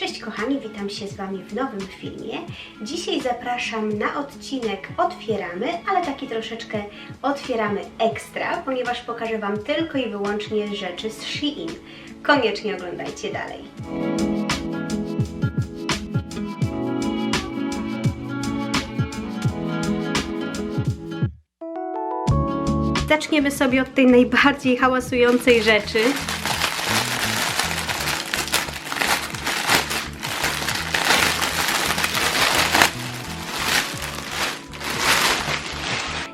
Cześć kochani, witam się z Wami w nowym filmie. Dzisiaj zapraszam na odcinek Otwieramy, ale taki troszeczkę otwieramy ekstra, ponieważ pokażę Wam tylko i wyłącznie rzeczy z Shein. Koniecznie oglądajcie dalej. Zaczniemy sobie od tej najbardziej hałasującej rzeczy.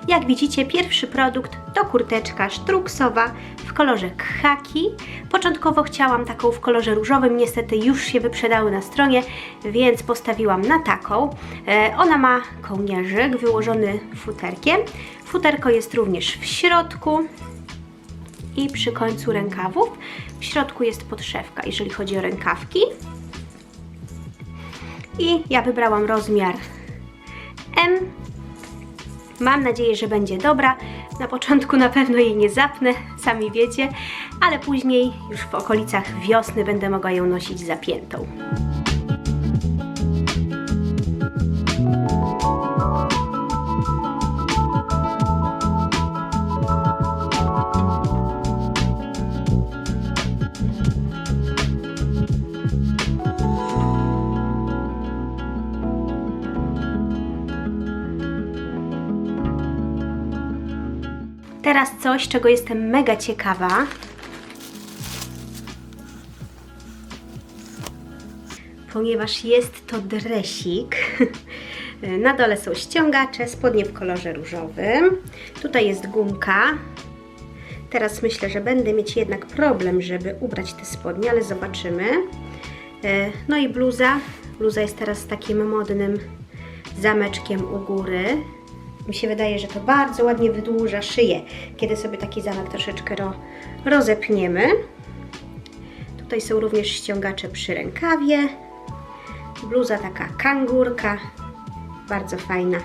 Jak widzicie, pierwszy produkt to kurteczka sztruksowa w kolorze khaki. Początkowo chciałam taką w kolorze różowym, niestety już się wyprzedały na stronie, więc postawiłam na taką. E, Ona ma kołnierzyk wyłożony futerkiem. Futerko jest również w środku i przy końcu rękawów. W środku jest podszewka, jeżeli chodzi o rękawki. I ja wybrałam rozmiar M. Mam nadzieję, że będzie dobra. Na początku na pewno jej nie zapnę, sami wiecie, ale później już w okolicach wiosny będę mogła ją nosić zapiętą. Teraz coś, czego jestem mega ciekawa. Ponieważ jest to dresik. Na dole są ściągacze, spodnie w kolorze różowym. Tutaj jest gumka. Teraz myślę, że będę mieć jednak problem, żeby ubrać te spodnie, ale zobaczymy. E, No i bluza. Bluza jest teraz takim modnym zameczkiem u góry. Mi się wydaje, że to bardzo ładnie wydłuża szyję, kiedy sobie taki zamek troszeczkę ro, rozepniemy. Tutaj są również ściągacze przy rękawie. Bluza taka kangurka, bardzo fajna.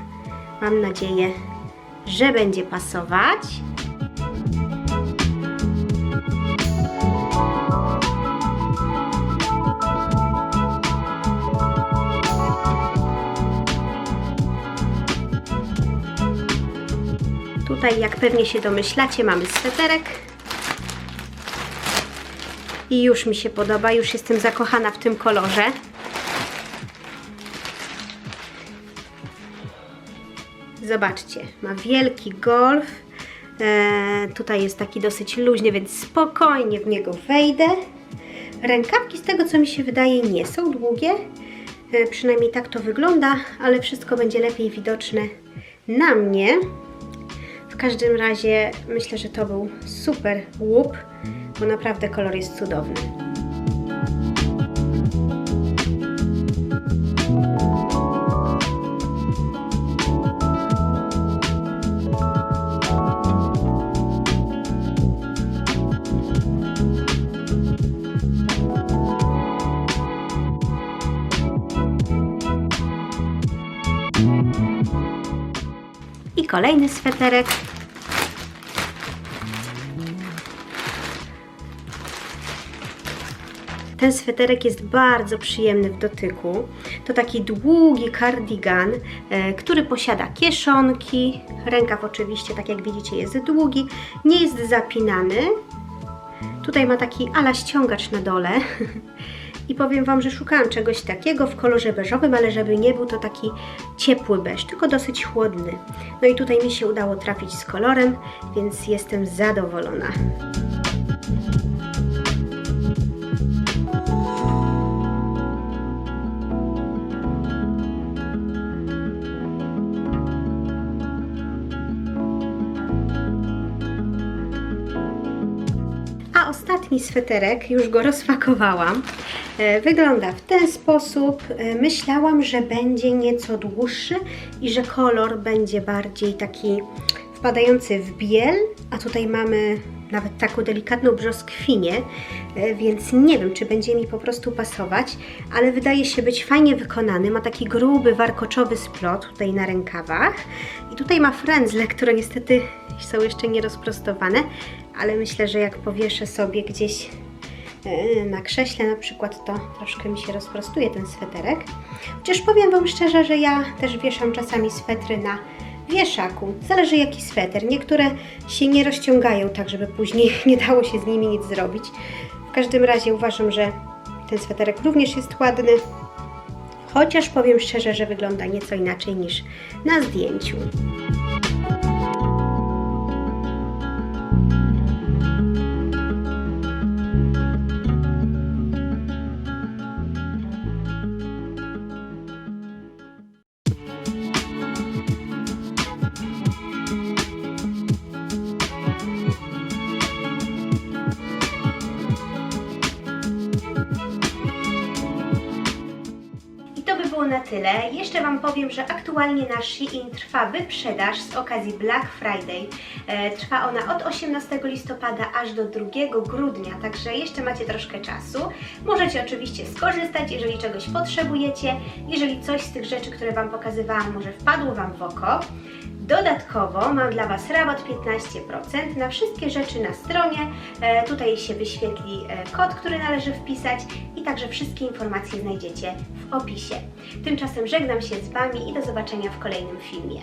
Mam nadzieję, że będzie pasować. Tutaj, jak pewnie się domyślacie, mamy sweterek. I już mi się podoba, już jestem zakochana w tym kolorze. Zobaczcie, ma wielki golf. E, tutaj jest taki dosyć luźny, więc spokojnie w niego wejdę. Rękawki, z tego co mi się wydaje, nie są długie. E, przynajmniej tak to wygląda, ale wszystko będzie lepiej widoczne na mnie. Każdym razie myślę, że to był super łup, bo naprawdę kolor jest cudowny. I kolejny sweterek. Ten sweterek jest bardzo przyjemny w dotyku. To taki długi kardigan, e, który posiada kieszonki. Rękaw oczywiście, tak jak widzicie, jest długi. Nie jest zapinany. Tutaj ma taki ala ściągacz na dole. I powiem Wam, że szukałam czegoś takiego w kolorze beżowym, ale żeby nie był to taki ciepły beż, tylko dosyć chłodny. No i tutaj mi się udało trafić z kolorem, więc jestem zadowolona. Ostatni sweterek, już go rozpakowałam, e, wygląda w ten sposób. E, Myślałam, że będzie nieco dłuższy i że kolor będzie bardziej taki wpadający w biel, a tutaj mamy nawet taką delikatną brzoskwinię, e, więc nie wiem, czy będzie mi po prostu pasować, ale wydaje się być fajnie wykonany. Ma taki gruby, warkoczowy splot tutaj na rękawach i tutaj ma frędzle, które niestety są jeszcze nierozprostowane, ale myślę, że jak powieszę sobie gdzieś e, na krześle na przykład, to troszkę mi się rozprostuje ten sweterek. Chociaż powiem Wam szczerze, że ja też wieszam czasami swetry na wieszaku. Zależy jaki sweter. Niektóre się nie rozciągają tak, żeby później nie dało się z nimi nic zrobić. W każdym razie uważam, że ten sweterek również jest ładny. Chociaż powiem szczerze, że wygląda nieco inaczej niż na zdjęciu. Było na tyle. Jeszcze Wam powiem, że aktualnie na Shein trwa wyprzedaż z okazji Black Friday. E, trwa ona od 18 listopada aż do 2 grudnia, także jeszcze macie troszkę czasu. Możecie oczywiście skorzystać, jeżeli czegoś potrzebujecie, jeżeli coś z tych rzeczy, które Wam pokazywałam, może wpadło Wam w oko. Dodatkowo mam dla Was rabat 15% na wszystkie rzeczy na stronie. E, tutaj się wyświetli e, kod, który należy wpisać i także wszystkie informacje znajdziecie w opisie. Tymczasem żegnam się z Wami i do zobaczenia w kolejnym filmie.